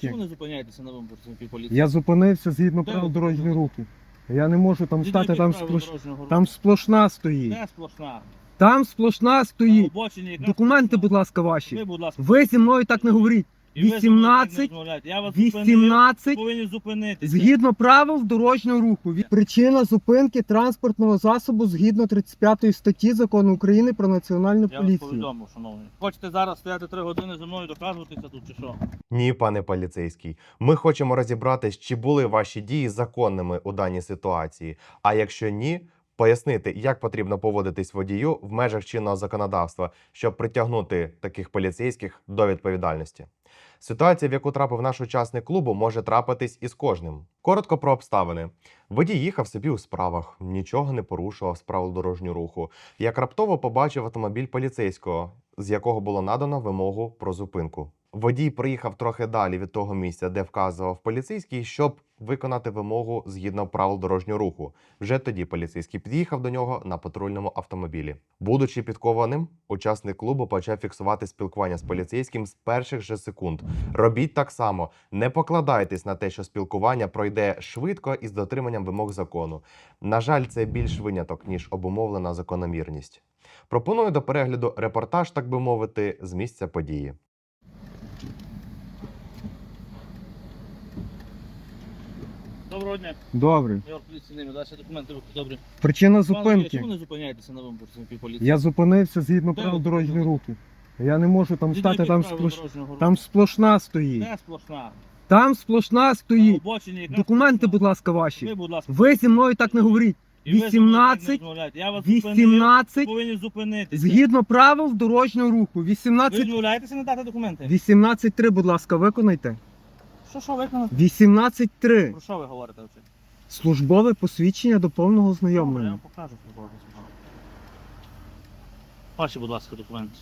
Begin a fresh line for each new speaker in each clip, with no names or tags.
Чому не зупиняєтеся на вимогу працівників поліції?
Я зупинився згідно
Де
правил
ви
дорожнього руху. Я не можу там стати, там,
правил
сплош...
дорожнього руху?
там сплошна стоїть.
Де сплошна?
Там сплошна
На
стоїть.
обочині якраз
Документи,
сплошна.
будь ласка,
Ви,
ваші.
будь ласка.
Ви зі мною так не говоріть.
І ви зі мною так
18,
розмовляєте. Я вас зупинив,
18
повинні зупинитися.
згідно правил дорожнього руху. Від- Причина зупинки транспортного засобу згідно 35 статті закону України про національну
Я вас
поліцію.
повідомив, шановний. Хочете зараз стояти три години зі мною доказуватися тут чи що?
Ні, пане поліцейський. Ми хочемо розібратись, чи були ваші дії законними у даній ситуації. А якщо ні, пояснити, як потрібно поводитись водію в межах чинного законодавства, щоб притягнути таких поліцейських до відповідальності. Ситуація, в яку трапив наш учасник клубу, може трапитись із кожним. Коротко про обставини. Водій їхав собі у справах, нічого не порушував з правил дорожнього руху. Як раптово побачив автомобіль поліцейського, з якого було надано вимогу про зупинку. Водій приїхав трохи далі від того місця, де вказував поліцейський, щоб виконати вимогу згідно правил дорожнього руху. Вже тоді поліцейський під'їхав до нього на патрульному автомобілі. Будучи підкованим, учасник клубу почав фіксувати спілкування з поліцейським з перших же секунд. Робіть так само, не покладайтесь на те, що спілкування пройде швидко і з дотриманням вимог закону. На жаль, це більш виняток ніж обумовлена закономірність. Пропоную до перегляду репортаж, так би мовити, з місця події.
Доброго дня.
Добре.
Я поліції ними. Далі документи ви добре.
Причина
Пане
зупинки.
Чому не зупиняєтеся на вимогу працівників поліції?
Я зупинився згідно
Де
правил
ви
дорожнього руху. Я не можу там стати, там, сплош... там сплошна стоїть.
Де сплошна?
Там сплошна
На
стоїть.
обочині якраз
Документи,
сплошна.
будь ласка,
Ви,
ваші.
будь ласка.
Ви зі мною так не говоріть.
І ви зі мною так не
18,
розмовляєте. Я вас зупинив,
18
повинні зупинитися.
згідно правил дорожнього руху.
Ви
18
відмовляєтеся надати документи?
18.3, будь ласка, виконайте.
Що, що виконати?
18.3.
Про що ви говорите? взагалі?
Службове посвідчення до повного
Добре, Я
ознайомлення.
вам покажу, службове. Ваші, будь ласка, документи.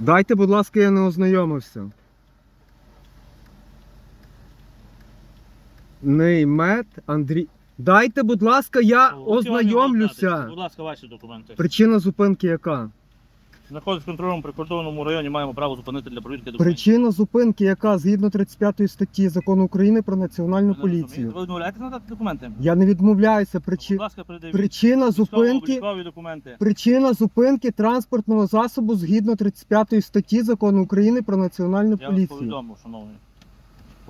Дайте, будь ласка, я не ознайомився. Неймет Андрій. Дайте, будь ласка, я
Чого не
ознайомлюся.
Будь ласка, ваші документи.
Причина зупинки яка?
Знаходиться в контрольному прикордонному районі, маємо право зупинити для провірки документів.
Причина зупинки яка згідно 35 статті закону України про національну
Ви не розумієте?
поліцію.
Ви відмовляєтесь надати документи?
Я не відмовляюся.
Будь ласка, передивіть.
Причина зупинки.
Документи.
Причина зупинки транспортного засобу згідно 35 статті закону України про національну
Я вас
поліцію.
повідомив, шановний.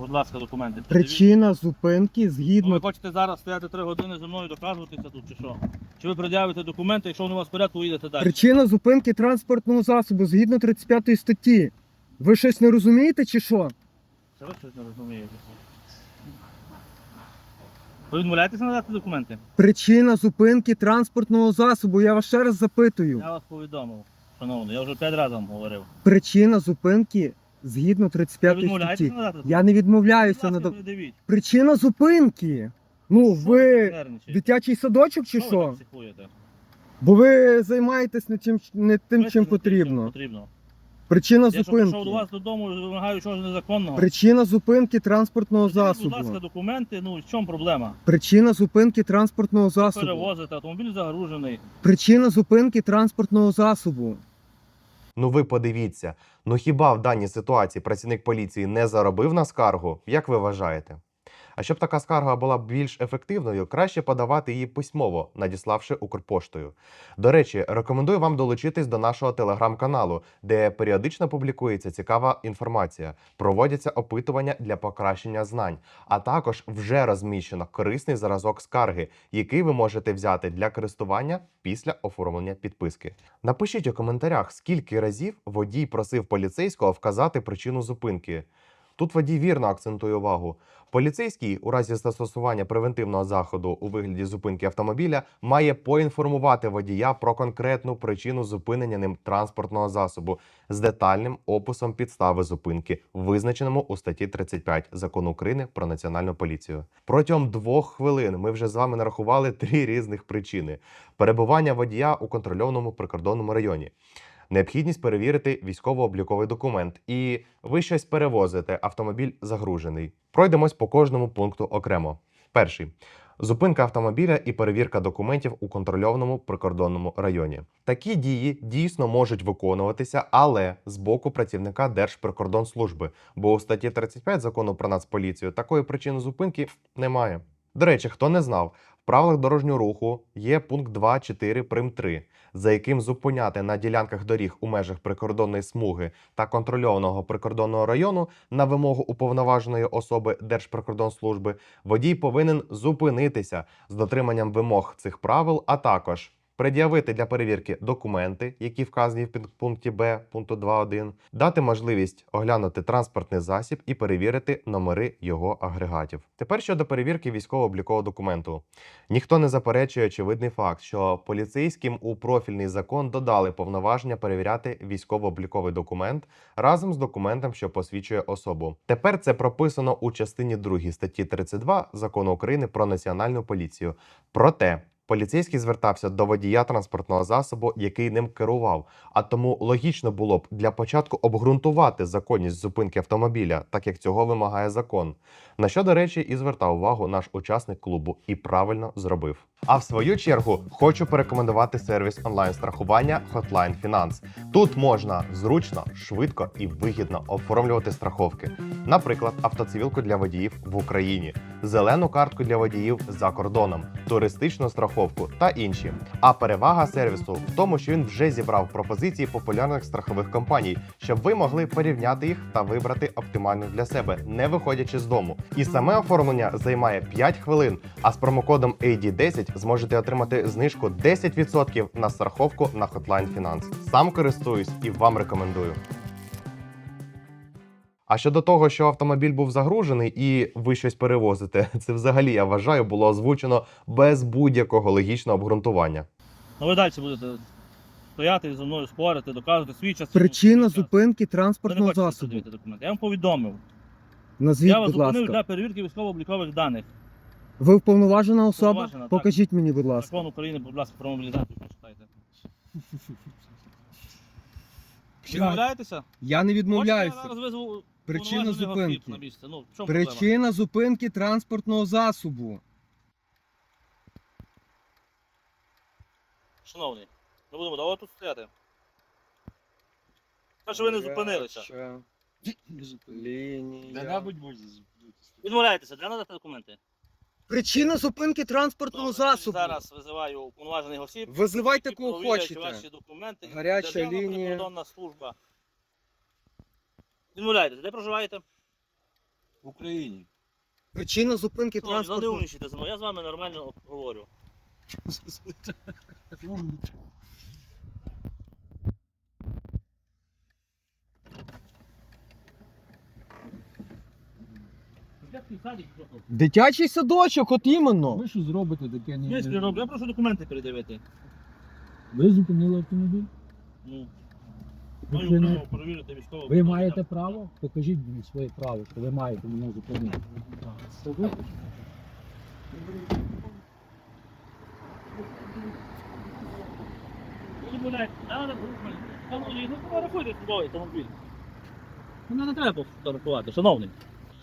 Будь ласка, документи.
Причина зупинки
Ну, ви хочете зараз стояти три години зі мною доказуватися тут чи що? Чи ви пред'явите документи, якщо вони у вас в порядку, ви їдете далі?
причина зупинки транспортного засобу згідно 35 статті. Ви щось не розумієте чи що?
Це ви щось не розумієте. Ви відмовляєтеся надати документи?
Причина зупинки транспортного засобу. Я вас ще раз запитую.
Я вас повідомив, шановний, я вже п'ять разів вам говорив.
Причина зупинки згідно 35
відмовляєтеся
статті. Я не відмовляюся на до... Причина зупинки. Ну,
Що
ви дитячий садочок чи
Що?
Бо ви займаєтесь не тим, не тим,
Ви
чим потрібно.
потрібно.
Причина
Я що прийшов до вас додому, вимагаю чогось незаконного.
Причина зупинки транспортного засобу.
Будь ласка, документи, ну в чому проблема?
Причина зупинки транспортного засобу.
Перевозите, автомобіль загружений.
Причина зупинки транспортного засобу.
Ну ви подивіться, ну хіба в даній ситуації працівник поліції не заробив на скаргу? Як ви вважаєте? А щоб така скарга була більш ефективною, краще подавати її письмово, надіславши Укрпоштою. До речі, рекомендую вам долучитись до нашого телеграм-каналу, де періодично публікується цікава інформація, проводяться опитування для покращення знань, а також вже розміщено корисний зразок скарги, який ви можете взяти для користування після оформлення підписки. Напишіть у коментарях, скільки разів водій просив поліцейського вказати причину зупинки. Тут водій вірно акцентує увагу. Поліцейський у разі застосування превентивного заходу у вигляді зупинки автомобіля має поінформувати водія про конкретну причину зупинення ним транспортного засобу з детальним описом підстави зупинки, визначеному у статті 35 закону України про національну поліцію. Протягом двох хвилин ми вже з вами нарахували три різних причини: перебування водія у контрольованому прикордонному районі. Необхідність перевірити військово-обліковий документ, і ви щось перевозите, автомобіль загружений. Пройдемось по кожному пункту окремо. Перший зупинка автомобіля і перевірка документів у контрольованому прикордонному районі. Такі дії дійсно можуть виконуватися, але з боку працівника Держприкордонслужби, бо у статті 35 закону про нацполіцію такої причини зупинки немає. До речі, хто не знав, в правилах дорожнього руху є пункт 2.4 прим. 3, за яким зупиняти на ділянках доріг у межах прикордонної смуги та контрольованого прикордонного району на вимогу уповноваженої особи Держприкордонслужби водій повинен зупинитися з дотриманням вимог цих правил, а також пред'явити для перевірки документи, які вказані в підпункті Б пункту 2.1, дати можливість оглянути транспортний засіб і перевірити номери його агрегатів. Тепер щодо перевірки військово-облікового документу. Ніхто не заперечує очевидний факт, що поліцейським у профільний закон додали повноваження перевіряти військово-обліковий документ разом з документом, що посвідчує особу. Тепер це прописано у частині 2 статті 32 закону України про національну поліцію. Проте поліцейський звертався до водія транспортного засобу, який ним керував. А тому логічно було б для початку обґрунтувати законність зупинки автомобіля, так як цього вимагає закон. На що, до речі, і звертав увагу наш учасник клубу і правильно зробив. А в свою чергу хочу порекомендувати сервіс онлайн-страхування Hotline Finance. Тут можна зручно, швидко і вигідно оформлювати страховки, наприклад, автоцивілку для водіїв в Україні, зелену картку для водіїв за кордоном, туристичну страховку та інші. А перевага сервісу в тому, що він вже зібрав пропозиції популярних страхових компаній, щоб ви могли порівняти їх та вибрати оптимальну для себе, не виходячи з дому. І саме оформлення займає 5 хвилин. А з промокодом AD10 зможете отримати знижку 10% на страховку на Hotline Finance. Сам користуюсь і вам рекомендую. А щодо того, що автомобіль був загружений і ви щось перевозите, це взагалі я вважаю було озвучено без будь-якого логічного обґрунтування.
Ну ви далі будете стояти зі мною спорити, доказувати свій час.
Причина
свій час.
зупинки
Ви не
транспортного засобу.
документи. Я вам повідомив.
Назвіть,
я вас
будь
зупинив
ласка.
для перевірки військово-облікових даних.
Ви вповноважена особа?
Вповноважена, так.
Покажіть мені, будь ласка.
Закон України, будь ласка, про мобілізацію почитайте. Відмовляєтеся?
Я не відмовляюся.
Хочете, я зараз визву
Причина
уповноваженого
зупинки.
на місце? Ну, в чому проблема?
Причина зупинки транспортного засобу.
Шановний, ми будемо довго тут стояти. Перше ви не зупинилися. Відмовляєтеся, для надати документи.
Причина зупинки транспортного
Добре,
засобу.
Зараз визиваю уповноважених осіб.
Визивайте
які
кого хочете.
Ваші документи.
Гаряча
Державна
лінія.
прикордонна служба. Відмовляєтеся, де проживаєте?
В Україні.
Причина зупинки
Ну, не
транспортного
умнічайте зі мною, я з вами нормально говорю.
Дитячий садочок, от іменно.
Ви що зробите таке? Ні,
Мислі роблю, я прошу документи передивити.
Ви зупинили автомобіль?
Ну,
Ви,
маю
не-
право перевірити військово.
ви маєте право? Покажіть мені своє право, що ви маєте мене зупинити.
Ну фотографуйте службовий автомобіль. Мене не треба фотографувати, шановний.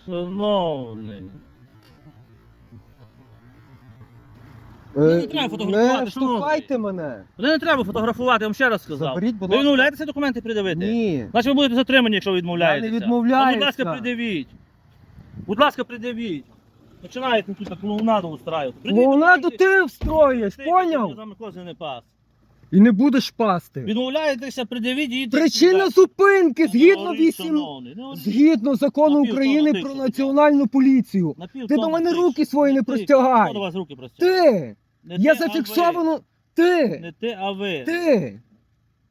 Шановний. Не треба фотографувати,
Не
шановний.
штовхайте мене.
Мене не треба фотографувати, я вам ще раз сказав.
Заберіть, будь
Ви
ласка.
відмовляєтеся документи придивити?
Ні.
Значить ви будете затримані, якщо ви відмовляєтеся.
Я не відмовляюся.
А, будь ласка, придивіть. Будь ласка, придивіть. Починаєте тут клоунаду устраювати. Придивіть
Клоунаду
документи.
ти встроїш,
Ти,
поняв?
Я з вами кози не пас.
І не будеш пасти.
Відмовляєтеся, придивіть і йдіть
Причина
сюди.
зупинки згідно 8...
шановний, не говоріть.
Згідно закону
Напів
України
того
про національну поліцію.
Напів
Ти до мене руки свої не простягай.
Хто до вас руки простягає?
Ти!
Не
Я
ти, а
зафіксовано. Ти!
Не ти, а ви.
Ти!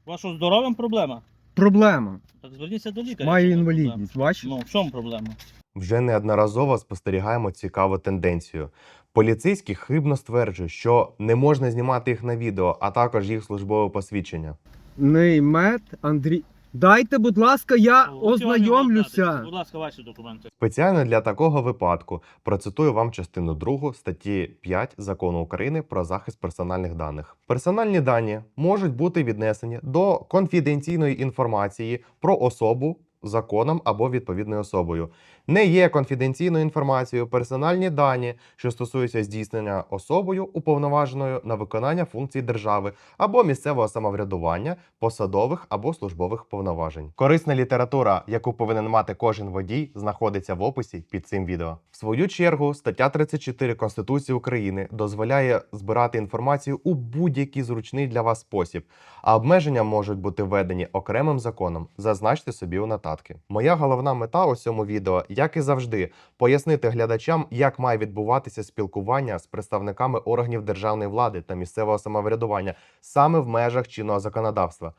Вашого здоров'ям проблема?
Проблема.
Так зверніться до лікаря. Якщо вас
інвалідність, бачиш?
Ну, в чому проблема?
Вже неодноразово спостерігаємо цікаву тенденцію. Поліцейські хибно стверджують, що не можна знімати їх на відео, а також їх службове посвідчення.
Неймет Андрій. Дайте, будь ласка, я ознайомлюся.
Будь ласка, ваші документи.
Спеціально для такого випадку процитую вам частину 2 статті 5 закону України про захист персональних даних. Персональні дані можуть бути віднесені до конфіденційної інформації про особу законом або відповідною особою, не є конфіденційною інформацією, персональні дані, що стосуються здійснення особою, уповноваженою на виконання функцій держави або місцевого самоврядування, посадових або службових повноважень. Корисна література, яку повинен мати кожен водій, знаходиться в описі під цим відео. В свою чергу, стаття 34 Конституції України дозволяє збирати інформацію у будь-який зручний для вас спосіб, а обмеження можуть бути введені окремим законом. Зазначте собі у нотатки. Моя головна мета у цьому відео, як і завжди, пояснити глядачам, як має відбуватися спілкування з представниками органів державної влади та місцевого самоврядування саме в межах чинного законодавства.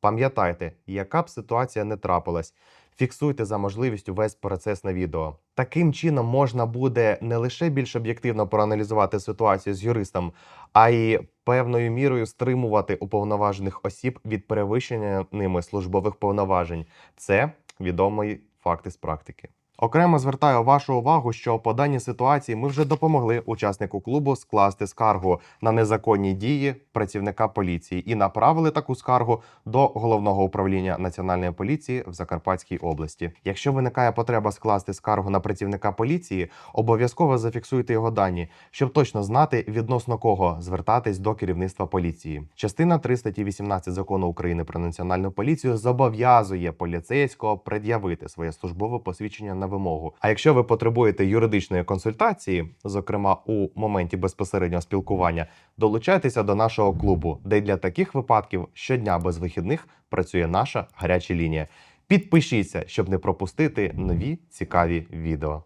Пам'ятайте, яка б ситуація не трапилась, фіксуйте за можливістю весь процес на відео. Таким чином можна буде не лише більш об'єктивно проаналізувати ситуацію з юристом, а й певною мірою стримувати уповноважених осіб від перевищення ними службових повноважень. Це відомий факт із практики. Окремо звертаю вашу увагу, що по даній ситуації ми вже допомогли учаснику клубу скласти скаргу на незаконні дії працівника поліції і направили таку скаргу до головного управління національної поліції в Закарпатській області. Якщо виникає потреба скласти скаргу на працівника поліції, обов'язково зафіксуйте його дані, щоб точно знати відносно кого звертатись до керівництва поліції. Частина 3 статті 18 закону України про національну поліцію зобов'язує поліцейського пред'явити своє службове посвідчення на вимогу. А якщо ви потребуєте юридичної консультації, зокрема у моменті безпосереднього спілкування, долучайтеся до нашого клубу, де для таких випадків щодня без вихідних працює наша гаряча лінія. Підпишіться, щоб не пропустити нові цікаві відео.